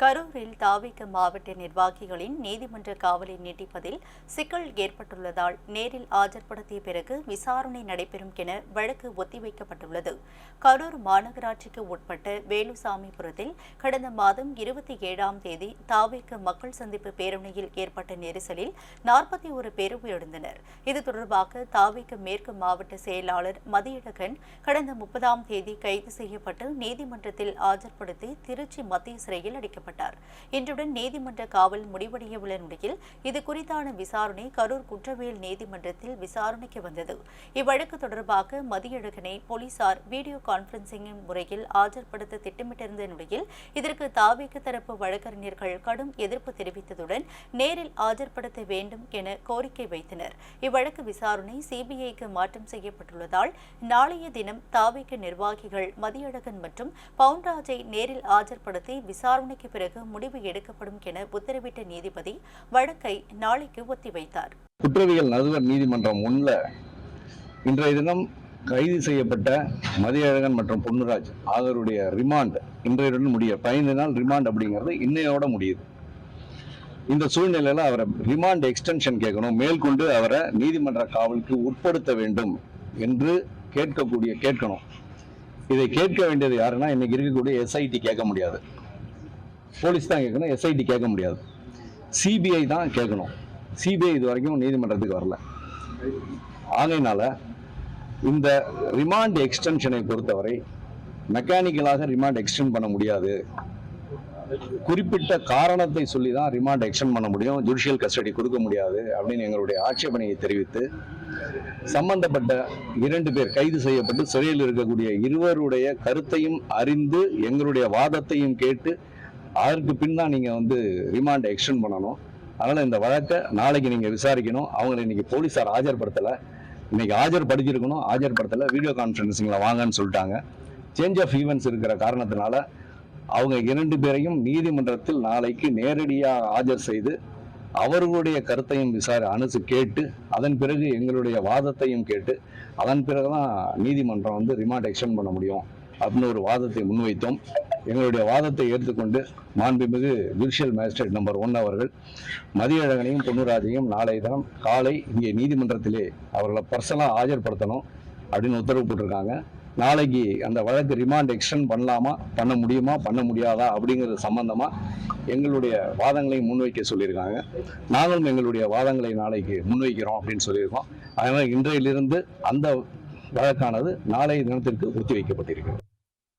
கரூரில் தாவிக மாவட்ட நிர்வாகிகளின் நீதிமன்ற காவலை நீட்டிப்பதில் சிக்கல் ஏற்பட்டுள்ளதால் நேரில் ஆஜர்படுத்திய பிறகு விசாரணை நடைபெறும் என வழக்கு ஒத்திவைக்கப்பட்டுள்ளது. கரூர் மாநகராட்சிக்கு உட்பட்ட வேலுசாமிபுரத்தில் கடந்த மாதம் இருபத்தி ஏழாம் தேதி தாவிக மக்கள் சந்திப்பு பேரணியில் ஏற்பட்ட நெரிசலில் நாற்பத்தி ஒரு பேர் உயிரிழந்தனர். இது தொடர்பாக தாவிக மேற்கு மாவட்ட செயலாளர் மதியழகன் கடந்த முப்பதாம் தேதி கைது செய்யப்பட்டு நீதிமன்றத்தில் ஆஜர்படுத்தி திருச்சி மத்திய சிறையில் அடைக்கப்பட்டார். வைக்கப்பட்டார் இன்றுடன் நீதிமன்ற காவல் முடிவடைய உள்ள நிலையில் இது குறித்தான விசாரணை கரூர் குற்றவியல் நீதிமன்றத்தில் விசாரணைக்கு வந்தது. இவ்வழக்கு தொடர்பாக மதியழகனை போலீசார் வீடியோ கான்பரன்சிங் முறையில் ஆஜர்படுத்த திட்டமிட்டிருந்த நிலையில் இதற்கு தாவேக தரப்பு வழக்கறிஞர்கள் கடும் எதிர்ப்பு தெரிவித்ததுடன் நேரில் ஆஜர்படுத்த வேண்டும் என கோரிக்கை வைத்தனர். இவ்வழக்கு விசாரணை சிபிஐக்கு மாற்றம் செய்யப்பட்டுள்ளதால் நாளைய தினம் தாவேக நிர்வாகிகள் மதியழகன் மற்றும் பவுன்ராஜை நேரில் ஆஜர்படுத்தி விசாரணைக்கு பிறகு முடிவு எடுக்கப்படும் என உத்தரவிட்ட நீதிபதி வழக்கை நாளைக்கு ஒத்திவைத்தார். குற்றவியல் நடுவர் நீதிமன்றம் ஒன்றில் இன்றைய தினம் கைது செய்யப்பட்ட மதியழகன் மற்றும் பொன்னுராஜ் ஆகியோருடைய ரிமாண்ட் இன்றையுடன் முடிய பதினைந்து நாள் ரிமாண்ட் அப்படிங்கிறது இன்னையோட முடியுது. இந்த சூழ்நிலையில் அவரை ரிமாண்ட் எக்ஸ்டென்ஷன் கேட்கணும். மேற்கொண்டு அவரை நீதிமன்ற காவலுக்கு உட்படுத்த வேண்டும் என்று கேட்கக்கூடிய கேட்கணும். இதை கேட்க வேண்டியது யாருன்னா இன்னைக்கு இருக்கக்கூடிய எஸ்ஐடி கேட்க முடியாது. போலீஸ் தான் கேட்கணும் எஸ்ஐடி கேட்க முடியாது. சிபிஐ தான் கேட்கணும். சிபிஐ இது வரைக்கும் நீதிமன்றத்துக்கு வரல. ஆகையினால இந்த ரிமாண்ட் எக்ஸ்டென்ஷனை பொறுத்தவரை மெக்கானிக்கலாக ரிமாண்ட் எக்ஸ்டெண்ட் பண்ண முடியாது. குறிப்பிட்ட காரணத்தை சொல்லி தான் ரிமாண்ட் எக்ஸ்டெண்ட் பண்ண முடியும். ஜுடிஷியல் கஸ்டடி கொடுக்க முடியாது அப்படின்னு எங்களுடைய ஆட்சேபனையை தெரிவித்து சம்பந்தப்பட்ட இரண்டு பேர் கைது செய்யப்பட்டு சிறையில் இருக்கக்கூடிய இருவருடைய கருத்தையும் அறிந்து எங்களுடைய வாதத்தையும் கேட்டு அதற்கு பின் தான் நீங்கள் வந்து ரிமாண்டை எக்ஸ்டெண்ட் பண்ணணும். அதனால் இந்த வழக்கை நாளைக்கு நீங்கள் விசாரிக்கணும். அவங்களை இன்னைக்கு போலீஸார் ஆஜர்படுத்தலை. இன்னைக்கு ஆஜர்படுத்தியிருக்கணும். ஆஜர்படுத்தலை வீடியோ கான்ஃபரன்சிங்கில் வாங்கன்னு சொல்லிட்டாங்க. சேஞ்ச் ஆஃப் ஈவெண்ட்ஸ் இருக்கிற காரணத்தினால அவங்க இரண்டு பேரையும் நீதிமன்றத்தில் நாளைக்கு நேரடியாக ஆஜர் செய்து அவர்களுடைய கருத்தையும் விசாரி அனுசு கேட்டு அதன் பிறகு எங்களுடைய வாதத்தையும் கேட்டு அதன் பிறகுதான் நீதிமன்றம் வந்து ரிமாண்ட் எக்ஸ்டெண்ட் பண்ண முடியும். அப்படின்னு ஒரு வாதத்தை முன்வைத்தோம். எங்களுடைய வாதத்தை ஏற்றுக்கொண்டு மாண்புமிகு ஜுடிஷியல் மேஜிஸ்ட்ரேட் நம்பர் ஒன் அவர்கள் மதியழகனையும் பொன்னுராஜையும் நாளை தினம் காலை இங்கே நீதிமன்றத்திலே அவர்களை பர்சனலாக ஆஜர்படுத்தணும் அப்படின்னு உத்தரவு போட்டிருக்காங்க. நாளைக்கு அந்த வழக்கு ரிமாண்ட் எக்ஸ்டெண்ட் பண்ணலாமா? பண்ண முடியுமா? பண்ண முடியாதா? அப்படிங்கிறது சம்பந்தமாக எங்களுடைய வாதங்களை முன்வைக்க சொல்லியிருக்காங்க. நாங்களும் எங்களுடைய வாதங்களை நாளைக்கு முன்வைக்கிறோம் அப்படின்னு சொல்லியிருக்கோம். அதனால் இன்றையிலிருந்து அந்த வழக்கானது நாளைய தினத்திற்கு ஒத்திவைக்கப்பட்டிருக்கிறது.